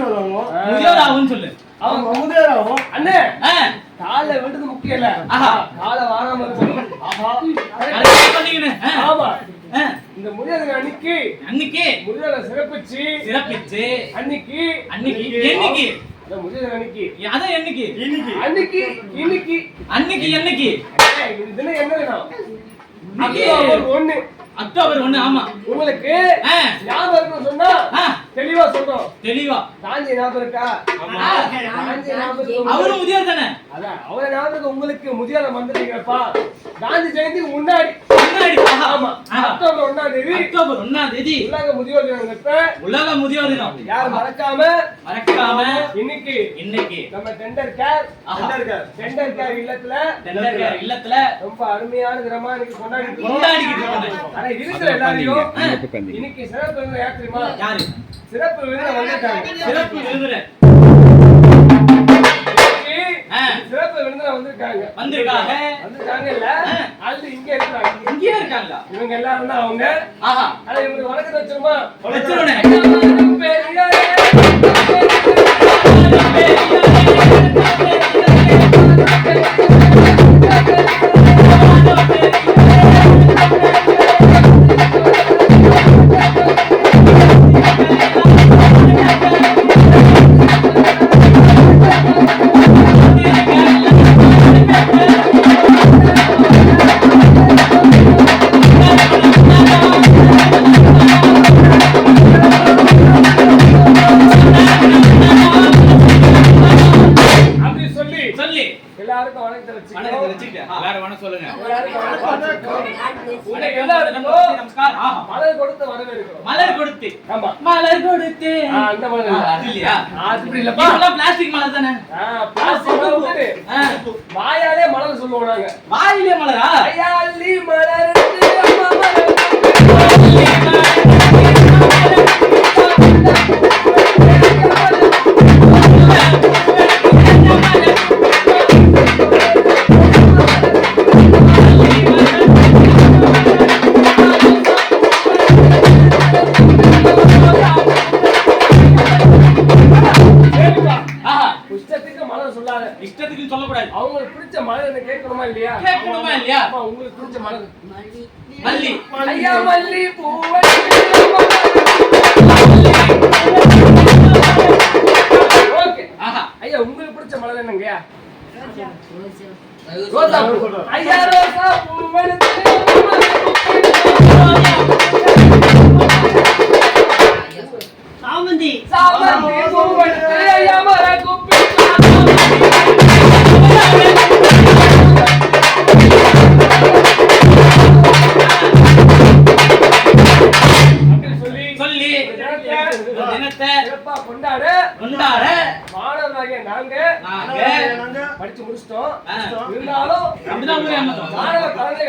சொல்லு. அவன் முதலாவும் அண்ணே. ஆ, காலை விடுறது முக்கியம் இல்ல. ஆஹா. காலை வாராம இருக்கணும் ஆமா. இந்த முடியாத அன்னைக்கு அன்னைக்கு முடியாத சிறப்பிச்சு சிறப்பிச்சு அன்னைக்கு அன்னைக்கு என்னைக்கு? முடியாத அன்னைக்கு. அதான் என்னைக்கு? இன்னைக்கு. அன்னைக்கு இன்னைக்கு. அன்னைக்கு என்னைக்கு? தினம் என்ன வேணும்? இன்னைக்கு. அக்டோபர் ஒண்ணு அக்டோபர் ஒண்ணு ஆமா. உங்களுக்கு ஞாபகம் இருக்குன்னு சொன்னா தெளிவா சொல்றோம். தெளிவா. காஞ்சி ஞாபகம் இருக்கா? காஞ்சி ஞாபகம் அவரும் முதியோர் தானே? அதான் அவரை ஞாபகம் உங்களுக்கு முதியோர வந்துட்டீங்கப்பா காந்தி ஜெயந்திக்கு முன்னாடி. முன்னாடி ஆமா அக்டோபர் தேதி. அக்டோபர் ஒண்ணாம் தேதி. உலக முதியோர் தினத்தை உலக முதியோர் தினம். யாரும் மறக்காம மறக்காம இன்னைக்கு இன்னைக்கு. நம்ம டெண்டர் கேர் ஆஹா, டெண்டர் கேர் இல்லத்துல தென்னகர் இல்லத்துல ரொம்ப அருமையான தினமா இன்னைக்கு கொண்டாடி கொண்டாடிக்கிட்டு இருக்கோம். ஆனா இருக்கிற எல்லாரையும் இன்னைக்கு சிறப்பு விருந்தினர் யார் தெரியுமா? யாரு? சிறப்பு விருந்தினர் வந்திருக்காங்க. சிறப்பு ஆ, சிறப்பு விருந்தினர் வந்திருக்காங்க. வந்திருக்காங்க வந்திருக்காங்க இல்ல? அது இங்க இருக்கிறாங்க இங்கேயே இருக்காங்க இவங்க எல்லாரும் தான் அவங்க. ஆஹா. ஆனா இவங்களுக்கு வணக்கத்தை வச்சிருமா வச்சிருவனே சொல்லி. எல்லாருக்கும் வணக்கத்தை வணக்கத்தை வச்சுக்கணும் வச்சுக்கிட்டு எல்லாரும் வணக்கம் சொல்லுங்க. எல்லாருக்கும் வணக்கம் வச்சுக்கணும். உனக்கு எல்லாருக்கும் நமஸ்காரம். ஆஹா. மலர் கொடுத்து வரவேற்கிறோம். மலர் கொடுத்து. ஆமா. மலர் கொடுத்து. அந்த மலர். அது இல்லையா? இல்லப்பா. பிளாஸ்டிக் மலர் தானே? மலர் ஆ, வாயாலே மலர் சொல்லுவோம் நாங்க. வாயிலே மலரா? வாயாலி மலர்ந்து ரோசா பூ. ஐயா ரோசா பூவெடுத்து படிச்சு முடிச்சிட்டோம். இருந்தாலும்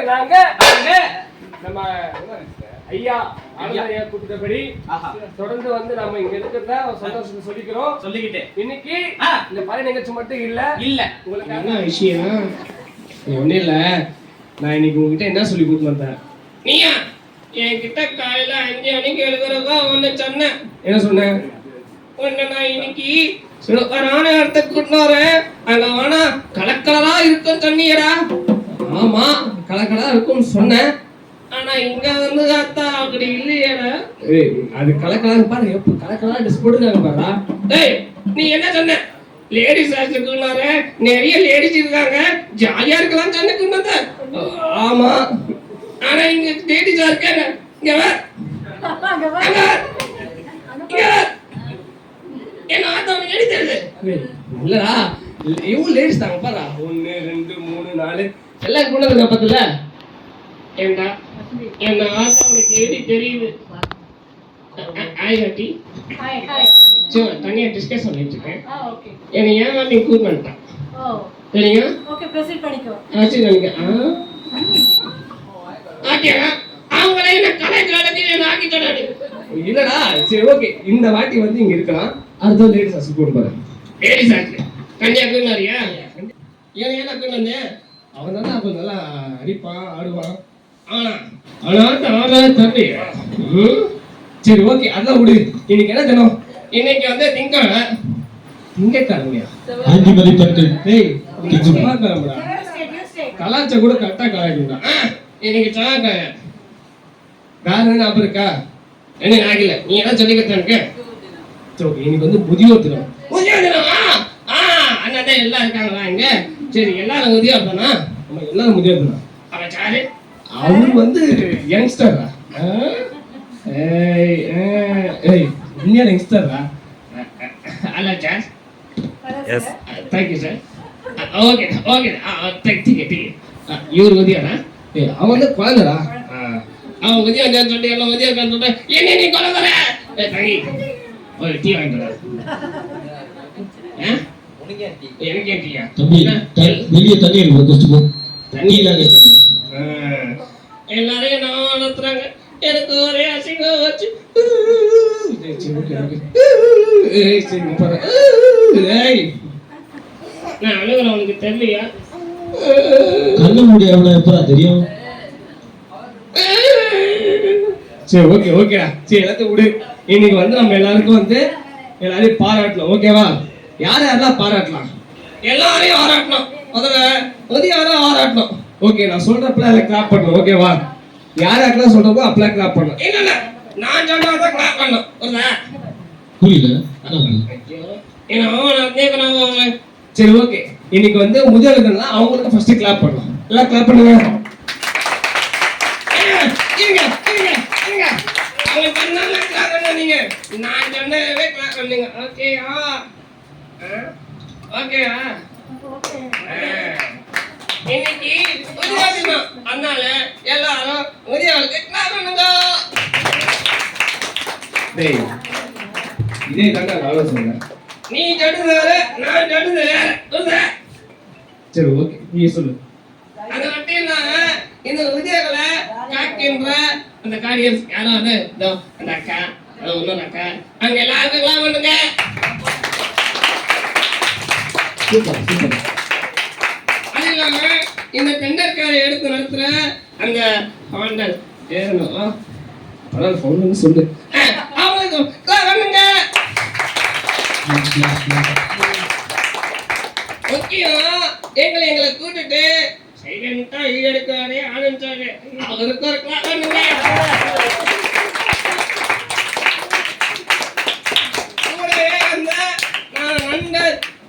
நாங்க நம்ம ஐயா ஐயா. கூப்பிட்டபடி தொடர்ந்து வந்து நம்ம இங்க இருக்கிறத சந்தோஷத்தை சொல்லிக்கிறோம். சொல்லிக்கிட்டு. இன்னைக்கு இந்த பழைய நிகழ்ச்சி மட்டும் இல்ல. இல்ல. உங்களுக்கு என்ன விஷயம்? ஒன்றும் இல்ல. நான் இன்னைக்கு உங்ககிட்ட என்ன சொல்லி கொடுத்து வந்தேன்? நீயா? என்கிட்ட காலையில அஞ்சு மணிக்கு எழுதுறதா ஒன்னு சொன்னேன் என்ன சொன்னேன் உன்னை நான் இன்னைக்கு சிவகரான இடத்துக்கு கூட்டு வரேன். வேணா கலக்கலரா இருக்கும் சொன்னீங்கடா ஆமா கலக்கலா இருக்கும்னு சொன்னேன். ஆனா இங்க வந்து பார்த்தா அப்படி இல்லையேடா. ஏய் அது கலக்கலா பாரு எப்ப கலக்கலா ட்ரெஸ் போட்டுருக்காங்க பாரா டேய் நீ என்ன சொன்ன? லேடிஸ் ஆச்சுக்குனாரு நிறைய லேடிஸ் இருக்காங்க. ஜாலியா இருக்கலாம் சொன்னக்குன்னத ஆமா. ஆனா இங்க லேடிஸா இருக்காங்க இங்க வா. அங்க வா. இங்க வா. என்ன ஆத்தவனுக்கு எடுத்தது இல்லடா. இவங்க லேடிஸ் தாங்க பாரா ஒன்னு ரெண்டு மூணு நாலு. எல்லாம் கொண்டு வந்து பத்துல ஏண்டா? என்ன ஆத்தவனுக்கு எடி தெரியுது? ஆய் கட்டி ஹாய் ஹாய் சும்மா தனியா டிஸ்கஸ் பண்ணிட்டு இருக்கேன். என்னை ஏன் நீ பண்ணிட்டான் ஓ. சரிங்க ஓகே ப்ரொசீட் பண்ணிக்கோ. ஆட்டியா அவங்களே என்ன கலை காலத்தில் என்ன ஆக்கி இல்லடா சரி ஓகே இந்த வாட்டி வந்து இங்க இருக்கலாம். அடுத்த லேடிஸ் போட்டு பாரு லேடிஸ் ஹாஸ்டல் கன்னியாகுமரியா ஏன்? ஏன் அக்கா அவன் தானே அப்ப நல்லா அடிப்பான் ஆடுவான். ஆனா ஆனா ஆனா தம்பி? சரி ஓகே அதான் விடு. இன்னைக்கு என்ன தினம்? இன்னைக்கு வந்து திங்கக்கிழமை திங்கக்கிழமையா டேய் இன்னைக்கு செவ்வாய்க்கிழமைடா Tuesday, Tuesday. கலாச்சா கூட கரெக்டா கலாய்க்கும்டா இன்னைக்கு செவ்வாய்க்கிழமை வேற என்ன ஞாபகம் இருக்கா? என்ன ஆகல நீ என்ன சொல்லி கொடுத்த எனக்கு சரி, okay, இன்னைக்கு வந்து முதியோர் தினம். முதியோர் தினமா? எல்லாம் இருக்காங்களா இங்க? சரி எல்லாரும் முதியோர் தானா? நம்ம எல்லாரும் முதியோர் தானா? அவன் சாரு அவரு வந்து யங்ஸ்டரா உண்மையான யங்ஸ்டரா அல்ல sir. Yes thank you sir. Okay okay thank T T இவர் உதயாண்ணா ஏ அவன் வந்து குழந்தைடா. அவன் உதயா இருக்கான்னு சொல்லிட்டு எல்லாம் உதயா இருக்கான்னு சொல்லிட்டு என்ன நீ ஏ தங்கி ஒரு டீ வாங்கிட்டு? எனக்கு ஏன் டீயா தம்பி வெளியே தண்ணி இருக்கு குடிச்சு போ. தண்ணி இல்லாத ஆ. எல்லாரையும் நான் வளர்த்துறாங்க எனக்கு ஒரே அசிங்கம் வச்சு. நான் அழுகுறேன் உனக்கு தெரியலையா? கண்ணு மூடி அவனை எப்படா தெரியும்? சரி ஓகே ஓகேடா. சரி எல்லாத்தையும் விடு. இன்னைக்கு வந்து நம்ம எல்லாருக்கும் வந்து எல்லாரையும் பாராட்டலாம் ஓகேவா? யார் யாரெல்லாம் பாராட்டலாம்? எல்லாரையும் பாராட்டணும் முதல்ல வந்து யாரும் பாராட்டணும் ஓகே நான் சொல்றப்பல அதை கிளாப் பண்ணணும். ஓகேவா யார் யாருக்கெல்லாம் சொல்றப்போ அப்பெல்லாம் கிளாப் பண்ணணும். இல்ல இல்ல. நான் சொன்னாதான் கிளாப் பண்ணணும்? புரியல சரி ஓகே இன்னைக்கு வந்து முதியோர்கள்லாம் அவங்களுக்கு ஃபர்ஸ்ட் கிளாப் பண்ணலாம் எல்லாம் கிளாப் பண்ணுங்க. இருங்க, இருங்க, இருங்க. அவங்க பண்ணாங்க clap பண்ண நீங்க. நான் சொன்னதே clap பண்ணுங்க. ஓகேயா? ஆ. இன்னைக்கு முதியோர் தினம். அதனால எல்லாரும் பண்ணுங்க. டேய், இதே தாண்டா நீ வேற நான் சொல்றது வேற? சரி ஓகே நீ சொல்லு அது மட்டும் இல்லாம இந்த விஜயங்களை காக்கின்ற அந்த காரியர்ஸ் யாராவது இதோ அந்த அக்கா அது இன்னொரு அக்கா அங்க எல்லாருக்கும் எல்லாம் பண்ணுங்க அது இல்லாம இந்த டெண்டர்காரை எடுத்து நடத்துற அந்த ஹாண்டல் ஏறணும் அதான் ஃபவுண்ட் சொல்லு. அஹ், அவங்களுக்கும் பண்ணுங்க முக்கியம் எங்களை எங்களை கூட்டுட்டு சைலண்டா ஈடுக்காரே எடுக்கிறாரே அவருக்கு ஒரு clap பண்ணுங்க கூடவே வந்த நான் நண்பர் கலைஞருக்கு clap பண்ணுங்க ஏங்க, நல்லா இருக்கியா? பார்த்து ரொம்ப நாள் ஆச்சு அஹ், அஹ். ஏன் காக்கா இங்க தான் இருக்கிறான் கண்ணு எங்க வச்சிருக்க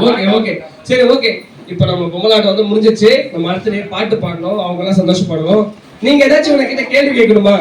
ஓகே ஓகே hmm, சரி ஓகே இப்போ நம்ம பொம்மலாட்டம் வந்து முடிஞ்சிச்சு. நம்ம அடுத்த பாட்டு பாடணும். அவங்க எல்லாம் சந்தோஷப்படணும் நீங்க ஏதாச்சும் உங்ககிட்ட கேள்வி கேட்கணுமா?